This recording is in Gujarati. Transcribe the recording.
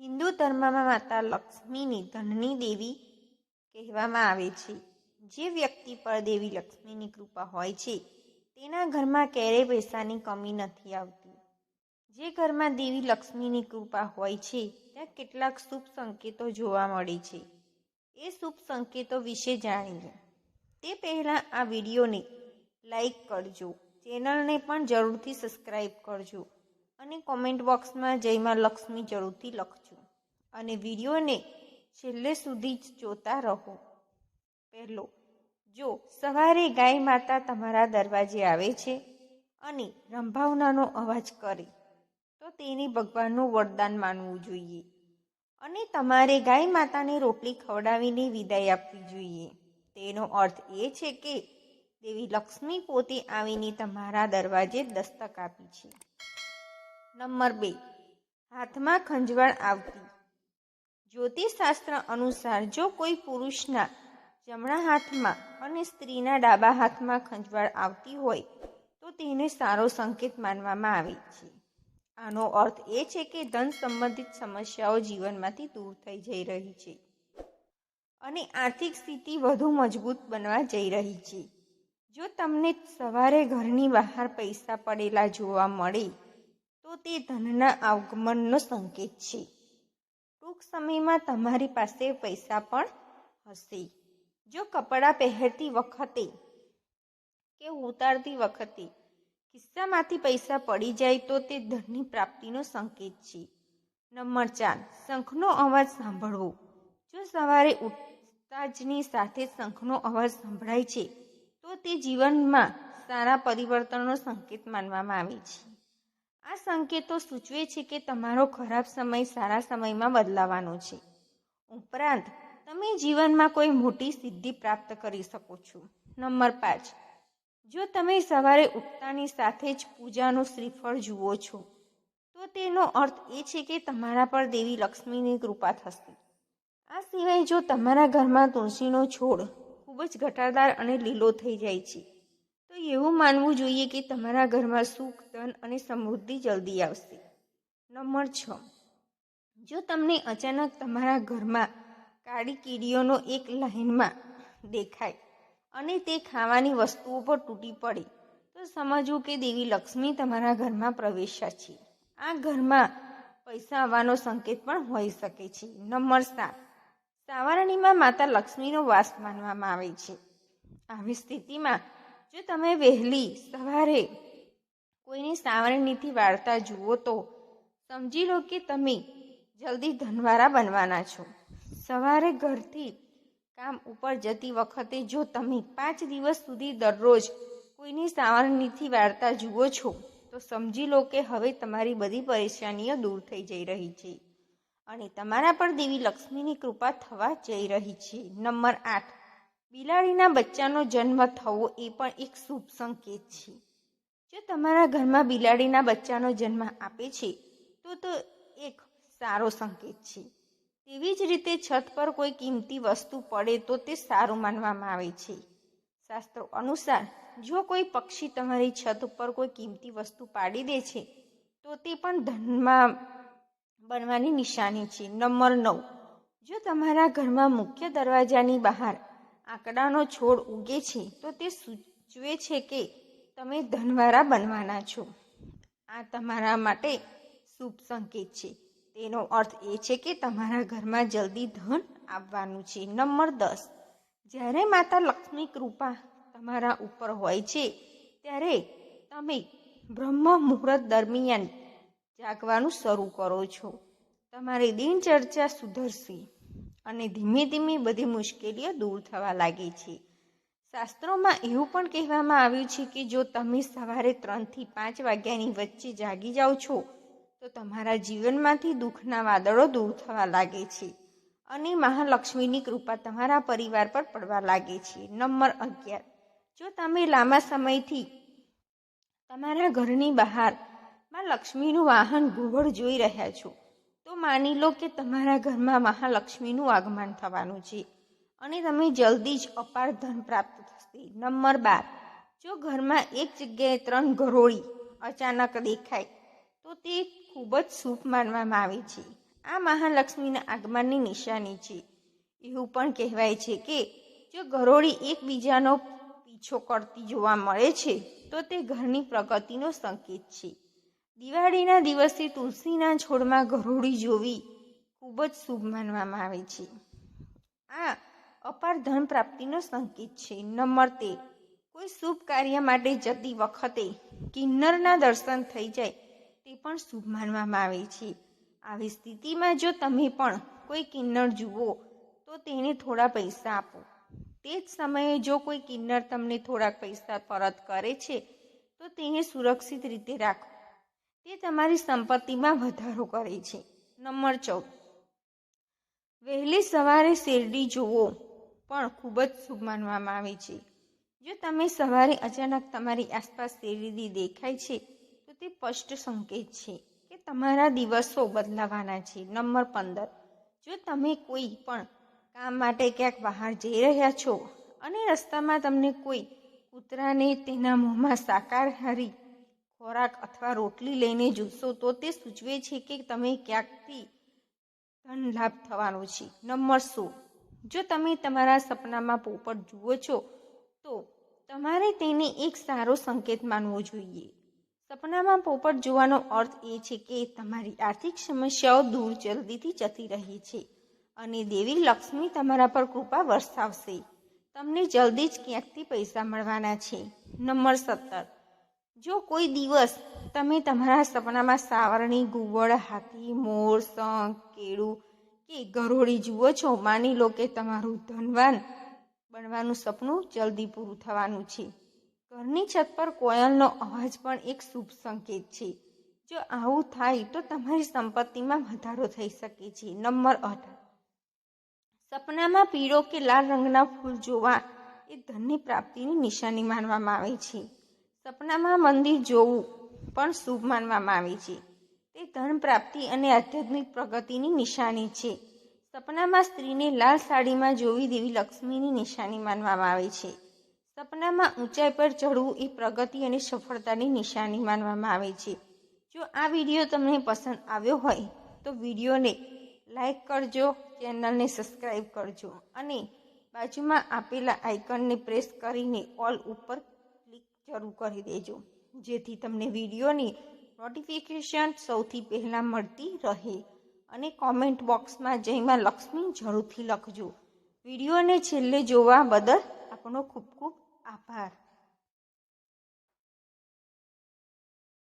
હિન્દુ ધર્મમાં માતા લક્ષ્મીની ધનની દેવી કહેવામાં આવે છે. જે વ્યક્તિ પર દેવી લક્ષ્મીની કૃપા હોય છે, તેના ઘરમાં ક્યારેય પૈસાની કમી નથી આવતી. જે ઘરમાં દેવી લક્ષ્મીની કૃપા હોય છે, ત્યાં કેટલાક શુભ સંકેતો જોવા મળે છે. એ શુભ સંકેતો વિશે જાણીએ તે પહેલાં આ વિડીયોને લાઈક કરજો, ચેનલને પણ જરૂરથી સબસ્ક્રાઈબ કરજો. અને કોમેન્ટ બોક્સમાં જયમાં લક્ષ્મી જરૂરથી લખજો. અને વિડીયોને છેલ્લે સુધી જ જોતા રહો. પહેલો, જો સવારે ગાય માતા તમારા દરવાજે આવે છે અને રંભાવનાનો અવાજ કરે, તો તેને ભગવાનનું વરદાન માનવું જોઈએ. અને તમારે ગાય માતાને રોટલી ખવડાવીને વિદાય આપવી જોઈએ. તેનો અર્થ એ છે કે દેવી લક્ષ્મી પોતે આવીને તમારા દરવાજે દસ્તક આપી છે. નંબર બે. હાથમાં ખંજવાળ આવતી. જ્યોતિષશાસ્ત્ર અનુસાર જો કોઈ પુરુષના જમણા હાથમાં અને સ્ત્રીના ડાબા હાથમાં ખંજવાળ આવતી હોય, તો તેને સારો સંકેત માનવામાં આવે છે. આનો અર્થ એ છે કે ધન સંબંધિત સમસ્યાઓ જીવનમાંથી દૂર થઈ જઈ રહી છે અને આર્થિક સ્થિતિ વધુ મજબૂત બનવા જઈ રહી છે. જો તમને સવારે ઘરની બહાર પૈસા પડેલા જોવા મળે તો તે ધનના આગમનનો સંકેત છે. ટૂંક સમયમાં તમારી પાસે પૈસા પણ હશે. જો કપડાં પહેરતી વખતે કે ઉતારતી વખતે ખિસ્સામાંથી પૈસા પડી જાય તો તે ધનની પ્રાપ્તિનો સંકેત છે. નંબર ચાર, શંખનો અવાજ સાંભળવો. જો સવારે ઉઠતા જની સાથે શંખનો અવાજ સંભળાય છે, તો તે જીવનમાં સારા પરિવર્તનનો સંકેત માનવામાં આવે છે. આ સંકેતો સૂચવે છે કે તમારો ખરાબ સમય સારા સમયમાં બદલાવાનો છે. ઉપરાંત, તમે જીવનમાં કોઈ મોટી સિદ્ધિ પ્રાપ્ત કરી શકો છો. નંબર પાંચ. જો તમે સવારે ઉઠતાની સાથે જ પૂજાનું શ્રીફળ જુઓ છો, તો તેનો અર્થ એ છે કે તમારા પર દેવી લક્ષ્મીની કૃપા થશે. આ સિવાય જો તમારા ઘરમાં તુલસીનો છોડ ખૂબ જ ઘટાદાર અને લીલો થઈ જાય છે તો એવું માનવું જોઈએ કે તમારા ઘરમાં સુખ, ધન અને સમૃદ્ધિ જલ્દી આવશે. નંબર છ. જો તમને અચાનક તમારા ઘરમાં કાળી કીડીઓનો એક લાઇનમાં દેખાય અને તે ખાવાની વસ્તુઓ પર તૂટી પડે, તો સમજવું કે દેવી લક્ષ્મી તમારા ઘરમાં પ્રવેશ્યા છે. આ ઘરમાં પૈસા આવવાનો સંકેત પણ હોઈ શકે છે. નંબર સાત. સાવરણીમાં માતા લક્ષ્મીનો વાસ માનવામાં આવે છે. આવી સ્થિતિમાં જો તમે વહેલી સવારે કોઈની સાવરણીથી વાર્તા જુઓ તો સમજી લો કે તમે જલ્દી ધનવારા બનવાના છો. સવારે ઘરથી કામ ઉપર જતી વખતે જો તમે પાંચ દિવસ સુધી દરરોજ કોઈની સાવરણીથી વાર્તા જુઓ છો, તો સમજી લો કે હવે તમારી બધી પરેશાનીઓ દૂર થઈ જઈ રહી છે અને તમારા પર દેવી લક્ષ્મીની કૃપા થવા જઈ રહી છે. નંબર આઠ. બિલાડીના બચ્ચાનો જન્મ થવો એ પણ એક શુભ સંકેત છે. જો તમારા ઘરમાં બિલાડીના બચ્ચાનો જન્મ આપે છે, તો તો એક સારો સંકેત છે. તેવી જ રીતે છત પર કોઈ કિંમતી વસ્તુ પડે તો તે સારું માનવામાં આવે છે. શાસ્ત્રો અનુસાર, જો કોઈ પક્ષી તમારી છત ઉપર કોઈ કિંમતી વસ્તુ પાડી દે છે, તો તે પણ ધનમાં બનવાની નિશાની છે. નંબર નવ. જો તમારા ઘરમાં મુખ્ય દરવાજાની બહાર આંકડાનો છોડ ઉગે છે, તો તે સૂચવે છે કે તમે ધનવારા બનવાના છો. આ તમારા માટે શુભ સંકેત છે. તેનો અર્થ એ છે કે તમારા ઘરમાં જલ્દી ધન આવવાનું છે. નંબર દસ. જ્યારે માતા લક્ષ્મી કૃપા તમારા ઉપર હોય છે, ત્યારે તમે બ્રહ્મ મુહૂર્ત દરમિયાન જાગવાનું શરૂ કરો છો. તમારી દિનચર્ચા સુધરશે. અને ધીમે ધીમે બધી મુશ્કેલીઓ દૂર થવા લાગે છે. શાસ્ત્રોમાં એવું પણ કહેવામાં આવ્યું છે કે જો તમે સવારે ત્રણથી પાંચ વાગ્યાની વચ્ચે જાગી જાઓ છો, તો તમારા જીવનમાંથી દુઃખના વાદળો દૂર થવા લાગે છે અને મહાલક્ષ્મીની કૃપા તમારા પરિવાર પર પડવા લાગે છે. નંબર અગિયાર. જો તમે લાંબા સમયથી તમારા ઘરની બહારમાં લક્ષ્મીનું વાહન ઘુવડ જોઈ રહ્યા છો માની લો કે તમારા ઘરમાં મહાલક્ષ્મીનું આગમન થવાનું છે અને તમે જલ્દી જ અપાર ધન પ્રાપ્ત થશે. નંબર બાર, જો ઘરમાં એક જગ્યાએ ત્રણ ગરોળી અચાનક દેખાય, તો તે ખૂબ જ શુભ માનવામાં આવે છે. આ મહાલક્ષ્મીના આગમનની નિશાની છે. એવું પણ કહેવાય છે કે જો ગરોળી એકબીજાનો પીછો કરતી જોવા મળે છે, તો તે ઘરની પ્રગતિનો સંકેત છે. દિવાળીના દિવસે તુલસીના છોડમાં ગરોળી જોવી ખૂબ જ શુભ માનવામાં આવે છે. આ અપાર ધન પ્રાપ્તિનો સંકેત છે. નંબર તેર કોઈ શુભ કાર્ય માટે જતી વખતે કિન્નરના દર્શન થઈ જાય તે પણ શુભ માનવામાં આવે છે. આવી સ્થિતિમાં જો તમે પણ કોઈ કિન્નર જુઓ, તો તેને થોડા પૈસા આપો. તે જ સમયે જો કોઈ કિન્નર તમને થોડાક પૈસા પરત કરે છે, તો તેને સુરક્ષિત રીતે રાખો. તે તમારી સંપત્તિમાં વધારો કરે છે. નંબર ચૌદ. વહેલી સવારે શેરડી જોવો પણ ખૂબ જ શુભ માનવામાં આવે છે. જો તમે સવારે અચાનક તમારી આસપાસ શેરડી દેખાય છે, તો તે સ્પષ્ટ સંકેત છે કે તમારા દિવસો બદલાવાના છે. નંબર પંદર. જો તમે કોઈ પણ કામ માટે ક્યાંક બહાર જઈ રહ્યા છો અને રસ્તામાં તમને કોઈ કૂતરાને તેના મોંમાં શાકાહારી ખોરાક અથવા રોટલી લઈને જોશો તો તે સૂચવે છે કે તમે ક્યાંકથી ધન લાભ થવાનો છે. નંબર સો જો તમે તમારા સપનામાં પોપટ જુઓ છો, તો તમારે તેને એક સારો સંકેત માનવો જોઈએ. સપનામાં પોપટ જોવાનો અર્થ એ છે કે તમારી આર્થિક સમસ્યાઓ દૂર જલ્દીથી જતી રહી છે અને દેવી લક્ષ્મી તમારા પર કૃપા વરસાવશે. તમને જલ્દી જ ક્યાંકથી પૈસા મળવાના છે. નંબર સત્તર. જો કોઈ દિવસ તમે તમારા સપનામાં સાવરણી ગુવડ હાથી, મોર, શંખ, કેળું કે ગરોળી જુઓ છો, માની લો કે તમારું ધનવાન બનવાનું સપનું જલ્દી પૂરું થવાનું છે. ઘરની છત પર કોયલનો અવાજ પણ એક શુભ સંકેત છે. જો આવું થાય તો તમારી સંપત્તિમાં વધારો થઈ શકે છે. નંબર અઢાર સપનામાં પીળો કે લાલ રંગના ફૂલ જોવા એ ધનની પ્રાપ્તિની નિશાની માનવામાં આવે છે. સપનામાં મંદિર જોવું પણ શુભ માનવામાં આવે છે. તે ધન પ્રાપ્તિ અને આધ્યાત્મિક પ્રગતિની નિશાની છે. સપનામાં સ્ત્રીને લાલ સાડીમાં જોવી દેવી લક્ષ્મીની નિશાની માનવામાં આવે છે. સપનામાં ઊંચાઈ પર ચડવું એ પ્રગતિ અને સફળતાની નિશાની માનવામાં આવે છે. જો આ વીડિયો તમને પસંદ આવ્યો હોય, તો વિડીયોને લાઈક કરજો, ચેનલને સબસ્ક્રાઈબ કરજો અને બાજુમાં આપેલા આઇકનને પ્રેસ કરીને ઓલ ઉપર જરૂર કરી દેજો. જેથી તમને વિડીયોની નોટિફિકેશન સૌથી પહેલાં મળતી રહે અને કોમેન્ટ બોક્સમાં જયમાં લક્ષ્મી જરૂરથી લખજો. વિડીયોને છેલ્લે જોવા બદલ આપનો ખૂબ ખૂબ આભાર.